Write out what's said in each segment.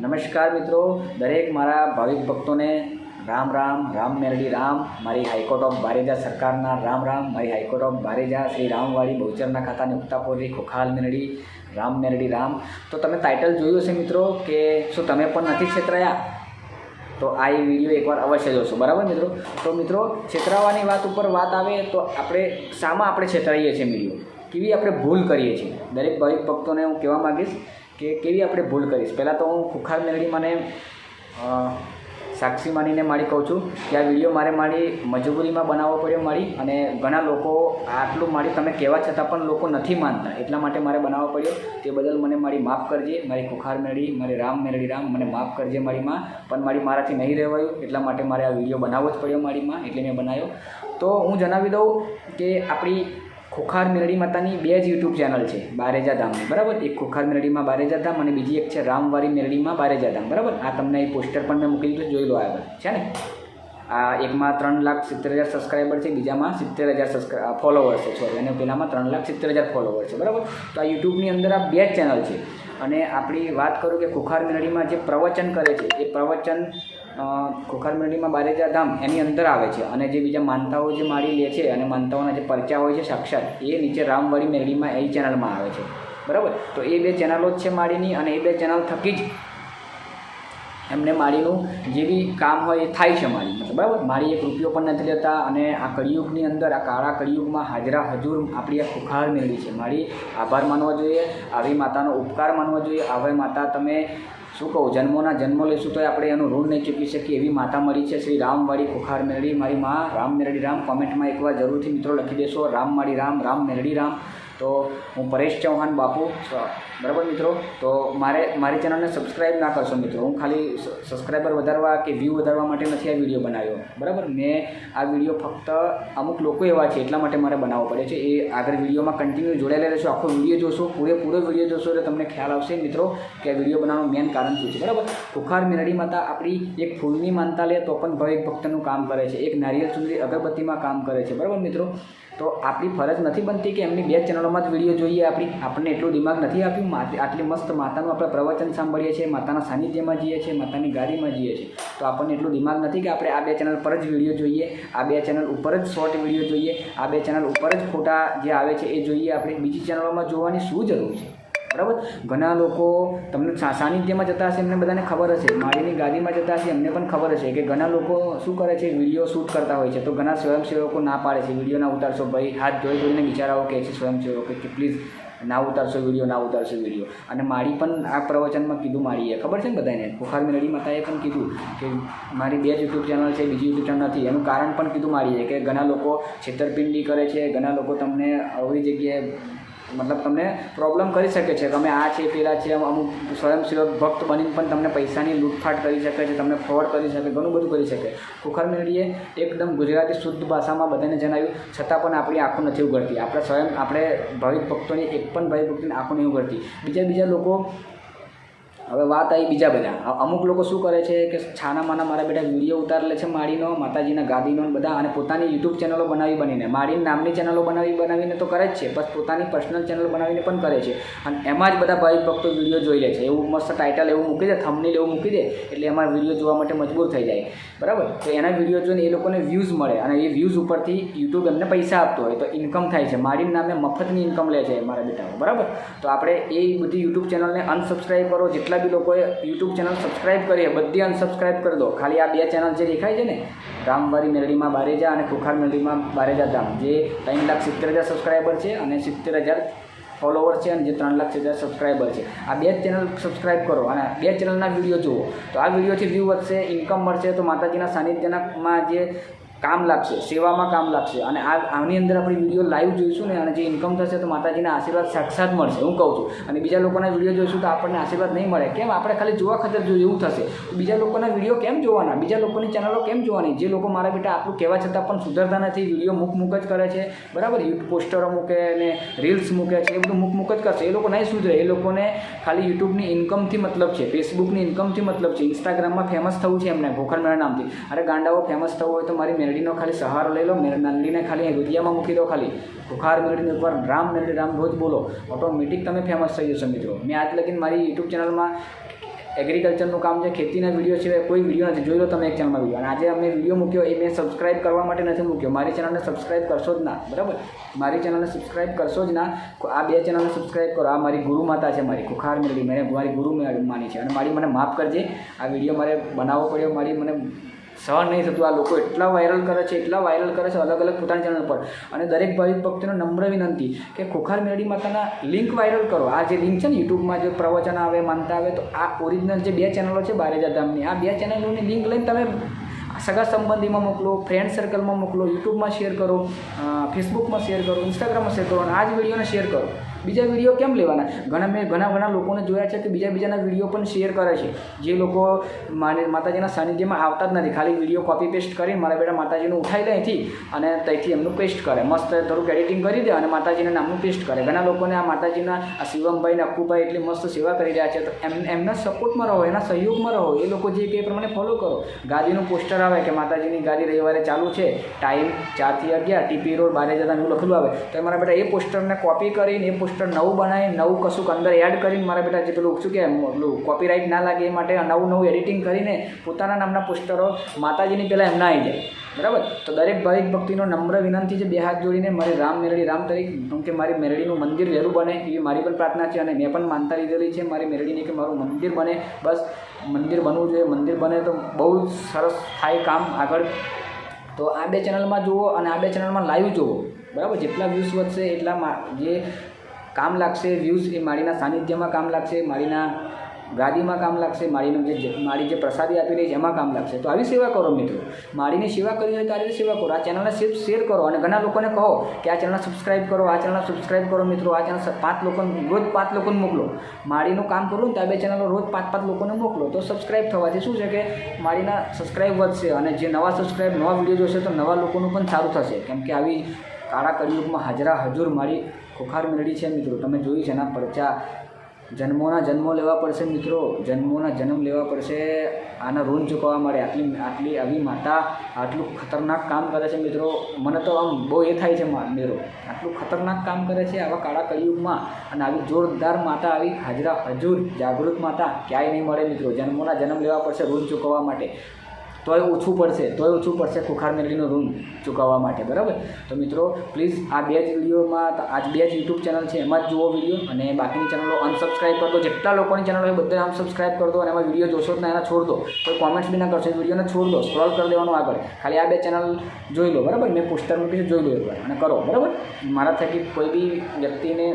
નમસ્કાર મિત્રો. દરેક મારા ભાવિક ભક્તોને રામ રામ રામ મેરડી રામ. મારી હાઈકોર્ટ ઓફ બારેજા સરકારના રામ રામ. મારી high court of Bareja Shri Ramwadi બહુચરના ખાતાની ઉક્તાપુરી ખોખાલ મેરડી રામ મેરડી રામ. તો તમે ટાઇટલ જોયું હશે મિત્રો કે શું તમે પણ નથી છેતરાયા? તો આ એ વીડિયો એકવાર અવશ્ય જોશો. બરાબર મિત્રો? તો મિત્રો, છેતરાવાની વાત ઉપર વાત આવે તો આપણે શામાં આપણે છેતરાઈએ છીએ વીડિયો. કેવી આપણે ભૂલ કરીએ છીએ? દરેક ભાવિક ભક્તોને હું કહેવા માગીશ કે કેવી આપણે ભૂલ કરીશ? પહેલાં તો હું ખુખાર મેળવી મને સાક્ષી માનીને મારી કહું છું કે આ વીડિયો મારે મારી મજબૂરીમાં બનાવવો પડ્યો મારી અને ઘણા લોકો આટલું મારી તમે કહેવા છતાં પણ લોકો નથી માનતા. એટલા માટે મારે બનાવવો પડ્યો. તે બદલ મને મારી માફ કરજે. મારી ખુખાર મેળવી મારી રામ મેળવી રામ, મને માફ કરજે મારી માં. પણ મારી મારાથી નહીં રહેવાયું. એટલા માટે મારે આ વીડિયો બનાવવો જ પડ્યો મારી માં, એટલે મેં બનાવ્યો. તો હું જણાવી દઉં કે આપણી ખોખાર મેરડી માતાની બે જ યુટ્યુબ ચેનલ છે, બારેજા ધામની બરાબર? એક ખોખાર મેરડીમાં બારેજા ધામ અને બીજી એક છે રામવારી મેરડીમાં બારેજા ધામ. બરાબર? આ તમને એ પોસ્ટર પણ મેં મૂકી દીધું જોઈ લો આગળ. છે ને? આ એકમાં ત્રણ લાખ સિત્તેર હજાર સબસ્ક્રાઈબર છે, બીજામાં સિત્તેર હજાર સબસ્ક્રાઈ ફોલોવર્સ છે સોરી અને પહેલાંમાં ત્રણ લાખ સિત્તેર હજાર ફોલોવર છે, બરાબર? તો આ યુટ્યુબની અંદર આ બે જ ચેનલ છે. અને આપણી વાત કરું કે ખોખાર મેરડીમાં જે પ્રવચન કરે છે, એ પ્રવચન ખોખાર મેરડીમાં બારેજા ધામ એની અંદર આવે છે. અને જે બીજા માનતાઓ જે મારી લે છે અને માનતાઓના જે પરચા હોય છે સાક્ષાત, એ નીચે રામવાડી મેળીમાં એ ચેનલમાં આવે છે. બરાબર? તો એ બે ચેનલો જ છે માળીની અને એ બે ચેનલ થકી જ એમને માળીનું જે બી કામ હોય એ થાય છે મારી બરાબર? મારી એક રૂપિયો પણ નથી લેતા અને આ કળિયુગની અંદર, આ કાળા કળિયુગમાં હાજરા હજુર આપણી આ ખુખાર મેળવી છે. મારી આભાર માનવો જોઈએ, આવી માતાનો ઉપકાર માનવો જોઈએ. આવી માતા તમે શું કહું, જન્મોના જન્મ લઈશું તો આપણે એનું ઋણ નહીં ચૂકી શકીએ એવી માતા મળી છે. શ્રી રામવાળી ખુખાર મેળવી મારી માં રામ મેરડી રામ કોમેન્ટમાં એકવાર જરૂરથી મિત્રો લખી દેશો. રામવાળી રામ રામ મેરડી રામ. તો હું પરેશ ચૌહાણ બાપુ બરાબર મિત્રો? તો મારે, મારી ચેનલને સબસ્ક્રાઈબ ના કરશો મિત્રો. હું ખાલી સબસ્ક્રાઈબર વધારવા કે વ્યૂ વધારવા માટે નથી આ વીડિયો બનાવ્યો. બરાબર? મેં આ વીડિયો ફક્ત અમુક લોકો એવા છે, એટલા માટે મારે બનાવવો પડે છે. એ આગળ વિડીયોમાં કન્ટિન્યુ જોડાયેલા રહેશો. આખો વીડિયો જોશો, પૂરેપૂરો વીડિયો જોશો એટલે તમને ખ્યાલ આવશે મિત્રો કે આ વીડિયો બનાવવાનું મેન કારણ શું છે. બરાબર? કુખાર મેરડી માતા આપણી એક ફૂલની માનતા લે તો પણ ભાવિક ભક્તનું કામ કરે છે. એક નારિયલ ચુંદડી અગરબત્તીમાં કામ કરે છે. બરાબર મિત્રો? તો આપણી ફરજ નથી બનતી કે એમની બે ચેનલોમાં જ વીડિયો જોઈએ. આપણી, આપણને એટલું દિમાગ નથી આપ્યું. આટલી મસ્ત માતાનું આપણે પ્રવચન સાંભળીએ છીએ, માતાના સાનિધ્યમાં જઈએ છીએ, માતાની ગાદીમાં જઈએ છીએ. તો આપણને એટલું દિમાગ નથી કે આપણે આ બે ચેનલ પર જ વીડિયો જોઈએ, આ બે ચેનલ ઉપર જ શોર્ટ વીડિયો જોઈએ, આ બે ચેનલ ઉપર જ ફોટા જે આવે છે એ જોઈએ. આપણે બીજી ચેનલોમાં જોવાની શું જરૂર છે? બરાબર? ઘણા લોકો તમને સાનિધ્યમાં જતા હશે એમને બધાને ખબર હશે. માળીની ગાદીમાં જતા હશે એમને પણ ખબર હશે કે ઘણા લોકો શું કરે છે, વીડિયો શૂટ કરતા હોય છે. તો ઘણા સ્વયંસેવકો ના પાડે છે, વીડિયો ના ઉતારશો. ભાઈ, હાથ જોઈ જોઈને બિચારાઓ કહે છે સ્વયંસેવકો કે પ્લીઝ ના ઉતારશો વીડિયો, ના ઉતારશો વીડિયો. અને મારી પણ આ પ્રવચનમાં કીધું મારીએ ખબર છે ને બધાને? બુખાર મેળવી માતાએ પણ કીધું કે મારી બે જ યુટ્યુબ ચેનલ છે, બીજી યુટ્યુબ ચેનલ નથી. એનું કારણ પણ કીધું મારીએ કે ઘણા લોકો છેતરપિંડી કરે છે, ઘણા લોકો તમને આવી જગ્યાએ મતલબ તમને પ્રોબ્લેમ કરી શકે છે. તમે આ છે, પેલા છે અમુક સ્વયંસેવક ભક્ત બનીને પણ તમને પૈસાની લૂંટફાટ કરી શકે છે, તમને ફ્રોડ કરી શકે, ઘણું બધું કરી શકે. ખુખર મેળવીએ એકદમ ગુજરાતી શુદ્ધ ભાષામાં બધાને જણાવ્યું, છતાં પણ આપણી આંખો નથી ઉગડતી આપણે સ્વયં, આપણે ભાવિક ભક્તોની એક પણ ભાવિક ભક્તોની આંખો નહીં ઉગડતી બીજા બીજા લોકો હવે વાત આવી બીજા બધા. અમુક લોકો શું કરે છે કે છાના માના મારા બેટા વીડિયો ઉતાર લે છે માળીનો માતાજીના ગાદીનો બધા અને પોતાની યુટ્યુબ ચેનલો બનાવી બનીને માળીની નામની ચેનલો બનાવી બનાવીને તો કરે જ છે, બસ પોતાની પર્સનલ ચેનલ બનાવીને પણ કરે છે. અને એમાં જ બધા ભાઈ ભક્તો વીડિયો જોઈ લે છે. એવું મસ્ત ટાઇટલ એવું મૂકી દે થમનીલ એવું મૂકી દે, એટલે એમાં વીડિયો જોવા માટે મજબૂર થઈ જાય. બરાબર? તો એના વીડિયો જોઈને એ લોકોને વ્યૂઝ મળે અને એ વ્યૂઝ ઉપરથી યુટ્યુબ એમને પૈસા આપતો હોય, તો ઇન્કમ થાય છે. મારી નામે મફતની ઇન્કમ લે છે મારા બેટાઓ. બરાબર? તો આપણે એ બધી યુટ્યુબ ચેનલને અનસબસ્ક્રાઈબ કરો, જેટલા બી લોકોએ યુટ્યુબ ચેનલ સબસ્ક્રાઈબ કરીએ બધી અનસબસ્ક્રાઈબ કરી દો. ખાલી આ બે ચેનલ જે દેખાય છે ને, રામવારી મેરડીમાં બારેજા અને ખુખાર મેરડીમાં બારેજા ધામ, જે ત્રણ લાખ સિત્તેર હજાર સબસ્ક્રાઈબર છે અને સિત્તેર હજાર ફોલોવર છે અને જે ત્રણ લાખ સિત્તેર સબસ્ક્રાઈબર છે. આ બે ચેનલ સબસ્ક્રાઈબ કરો અને બે ચેનલના વીડિયો જુઓ. તો આ વિડીયોથી વ્યૂ વધશે ઇન્કમ મળશે, તો માતાજીના સાનિધ્યનામાં જે કામ લાગશે, સેવામાં કામ લાગશે. અને આ આની અંદર આપણે વીડિયો લાઈવ જોઈશું ને, અને જે ઇન્કમ થશે તો માતાજીના આશીર્વાદ સાક્ષાત મળશે, હું કહું છું. અને બીજા લોકોના વીડિયો જોઈશું તો આપણને આશીર્વાદ નહીં મળે. કેમ? આપણે ખાલી જોવા ખાતર જોઈએ એવું થશે બીજા લોકોના વીડિયો કેમ જોવાના? બીજા લોકોની ચેનલો કેમ જોવાની? જે લોકો મારા બેટા આટલું કહેવા છતાં પણ સુધરતા નથી, વીડિયો મૂક મૂક જ કરે છે. બરાબર? યુટ્યુબ પોસ્ટરો મૂકે ને રીલ્સ મૂકે છે, એ બધું મૂક મૂક જ કરશે. એ લોકો નહીં સુધરે. એ લોકોને ખાલી યુટ્યુબની ઇન્કમથી મતલબ છે ફેસબુકની ઇન્કમથી મતલબ છે. ઇન્સ્ટાગ્રામમાં ફેમસ થવું છે એમને, ભોખર મેળા નામથી. અરે ગાંડાઓ ફેમસ થવું હોય તો મારી મેરડીનો ખાલી સહારો લઈ લો નંદીને ખાલી રૂપિયામાં મૂકી દો ખાલી. ખુખાર મેળવીને એકવાર રામ મેળવી રામ રોજ બોલો. ઓટોમેટિક તમે ફેમસ થઈ જશો મિત્રો. મેં આજ લગીને મારી યુટ્યુબ ચેનલમાં એગ્રીકલ્ચરનું કામ છે, ખેતીના વીડિયો સિવાય કોઈ વીડિયો નથી જોઈ લો તમે એક ચેનલમાં વીડિયો અને આજે અમે વીડિયો મૂક્યો એ મેં સબસ્ક્રાઇબ કરવા માટે નથી મૂક્યો. મારી ચેનલને સબસ્ક્રાઇબ કરશો જ ના. બરાબર? મારી ચેનલને સબસ્ક્રાઇબ કરશો જ ના. આ બે ચેનલને સબસ્ક્રાઇબ કરો. આ મારી ગુરુ માતા છે મારી, ખુખાર મેળવી મેં મારી ગુરુ માની છે. અને મારી મને માફ કરજે. આ વીડિયો મારે બનાવવો પડ્યો. મારી મને સહન નહીં થતું. આ લોકો એટલા વાયરલ કરે છે, એટલા વાયરલ કરે છે અલગ અલગ પોતાની ચેનલ પર. અને દરેક ભાવિક ભક્તોને નમ્ર વિનંતી કે ખોખાર મેરડી માતાના લિંક વાયરલ કરો. આ જે લિંક છે ને યુટ્યુબમાં જે પ્રવચન આવે, માનતા આવે, તો આ ઓરિજિનલ જે બે ચેનલો છે બારેજા ધામની, આ બે ચેનલોની લિંક લઈને તમે સગા સંબંધીમાં મોકલો ફ્રેન્ડ સર્કલમાં મોકલો, યુટ્યુબમાં શેર કરો ફેસબુકમાં શેર કરો ઇન્સ્ટાગ્રામમાં શેર કરો, અને આ જ વિડીયોને શેર કરો. બીજા વીડિયો કેમ લેવાના? ઘણા મેં ઘણા ઘણા લોકોને જોયા છે કે બીજા બીજાના વીડિયો પણ શેર કરે છે. જે લોકો માતાજીના સાનિધ્યમાં આવતા જ નથી. ખાલી વીડિયો કોપી પેસ્ટ કરીને મારા બેટા માતાજીનું ઉઠાવી લે અહીંથી અને ત્યાંથી એમનું પેસ્ટ કરે. મસ્ત થોડુંક એડિટિંગ કરી દે અને માતાજીના નામનું પેસ્ટ કરે. ઘણા લોકોને આ માતાજીના, આ શિવમભાઈ ને અક્કુભાઈ એટલી મસ્ત સેવા કરી રહ્યા છે. તો એમ, એમના સપોર્ટમાં રહો, એના સહયોગમાં રહો. એ લોકો જે કે પ્રમાણે ફોલો કરો. ગાદીનું પોસ્ટર આવે કે માતાજીની ગાદી રવિવારે ચાલુ છે. ટાઈમ ચારથી અગિયાર ટીપી રોડ બારે જતા એવું લખેલું આવે. તો મારા બેટા એ પોસ્ટરને કોપી કરીને એ પોસ્ટર નવું બનાવી નવું કશુંક અંદર એડ કરીને મારા બેટા જે પેલું શું કે પેલું કોપીરાઇટ ના લાગે એ માટે નવું નવું એડિટિંગ કરીને પોતાના નામના પોસ્ટરો માતાજીની પહેલાં એમના આવી જાય. બરાબર? તો દરેક ભાવિક ભક્તિનો નમ્ર વિનંતી છે, બે હાથ જોડીને મારી રામ મેરડી, રામ તરીકે, કેમ કે મારી મેરડીનું મંદિર વહેલું બને એવી મારી પણ પ્રાર્થના છે અને મેં પણ માનતા લીધેલી છે, મારી મેરડીની કે મારું મંદિર બને. બસ, મંદિર બનવું જોઈએ, મંદિર બને તો બહુ જ સરસ થાય કામ આગળ. તો આ બે ચેનલમાં જુઓ અને આ બે ચેનલમાં લાઈવ જુઓ. બરાબર? જેટલા વ્યૂઝ વધશે, એટલા જે કામ લાગશે વ્યૂઝ એ માળીના સાનિધ્યમાં કામ લાગશે માળીના ગાદીમાં કામ લાગશે માળીનું જે માળી જે પ્રસાદી આપી રહી છે, એમાં કામ લાગશે. તો આવી સેવા કરો મિત્રો. માળીની સેવા કરવી હોય તો આ રીતે સેવા કરો. આ ચેનલને સિર્ફ શેર કરો અને ઘણા લોકોને કહો કે આ ચેનલને સબસ્ક્રાઇબ કરો, આ ચેનલને સબસ્ક્રાઇબ કરો મિત્રો. આ ચેનલ પાંચ લોકોને, રોજ પાંચ લોકોને મોકલો. માળીનું કામ કરું તો આ બે ચેનલો રોજ પાંચ પાંચ લોકોને મોકલો. તો સબસ્ક્રાઇબ થવાથી શું છે કે માળીના સબસ્ક્રાઇબ વધશે અને જે નવા સબસ્ક્રાઇબ નવા વીડિયો જોશે તો નવા લોકોનું પણ સારું થશે. કેમ કે આવી કાળા કળિયુગમાં હાજરા હજુર મારી ખોખાર મેળડી છે મિત્રો. તમે જોઈ છે એના પરચા. જન્મોના જન્મો લેવા પડશે મિત્રો. જન્મોના જન્મ લેવા પડશે. આના ઋણ ચૂકવવા મળે આટલી આટલી આવી માતા આટલું ખતરનાક કામ કરે છે મિત્રો. મને તો આમ બહુ એ થાય છે મેરો. આટલું ખતરનાક કામ કરે છે આવા કાળા કળિયુગમાં અને આવી જોરદાર માતા, આવી હાજરા હજુર જાગૃત માતા ક્યાંય નહીં મળે મિત્રો. જન્મોના જન્મ લેવા પડશે ઋણ ચૂકવવા માટે. તોય ઓછું પડશે, તોય ઓછું પડશે ખુખાર મેલીનું ઋણ ચૂકવવા માટે, બરાબર? તો મિત્રો પ્લીઝ આ બે જ વિડીયોમાં આ બે જ યુટ્યુબ ચેનલ છે, એમાં જ જુઓ વીડિયો અને બાકીની ચેનલો અનસબસ્ક્રાઈબ કરી દો. જેટલા લોકોની ચેનલ હોય બધા અનસબસ્ક્રાઈબ કરી દો અને એમાં વીડિયો જોશો જ ના, એના છોડ દો. કોઈ કોમેન્ટ્સ બી ના કરશો, એ વિડીયોને છોડ દો. સ્ક્રોલ કરી દેવાનું આગળ. ખાલી આ બે ચેનલ જોઈ લો, બરાબર? મેં પોસ્ટર મૂકીશું જોઈ લો એકવાર અને કરો, બરાબર? મારા થકી કોઈ બી વ્યક્તિને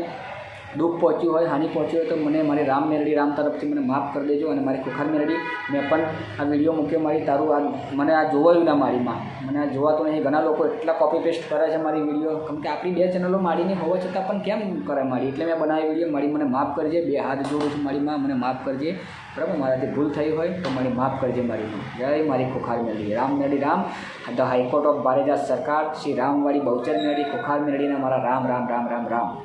દુઃખ પહોંચ્યું હોય, હાનિ પહોંચી હોય તો મને મારી રામ મેરડી રામ તરફથી મને માફ કરી દેજો અને મારી ખુખાર મેરડી. મેં પણ આ વીડિયો મૂક્યો, મારી તારું આ મને આ જોવાયું ના મારીમાં. મને આ જોવાતું નહીં, ઘણા લોકો એટલા કોપી પેસ્ટ કરે છે મારી વીડિયો. કેમ કે આપણી બે ચેનલો મારીની હોવા છતાં પણ કેમ કરે મારી? એટલે મેં બનાવી વીડિયો, મારી મને માફ કરજે, બે હાથ જોડું છું મારીમાં, મને માફ કરજે. બરાબર? મારાથી ભૂલ થઈ હોય તો મારી માફ કરજે મારી જય મારી ખુખાર મેરડી. રામ મેરડી Ram. The high court of Bareja સરકાર, શ્રી રામવાડી બહુચર મેરડી, ખુખાર મેરડીના મારા રામ રામ રામ રામ રામ.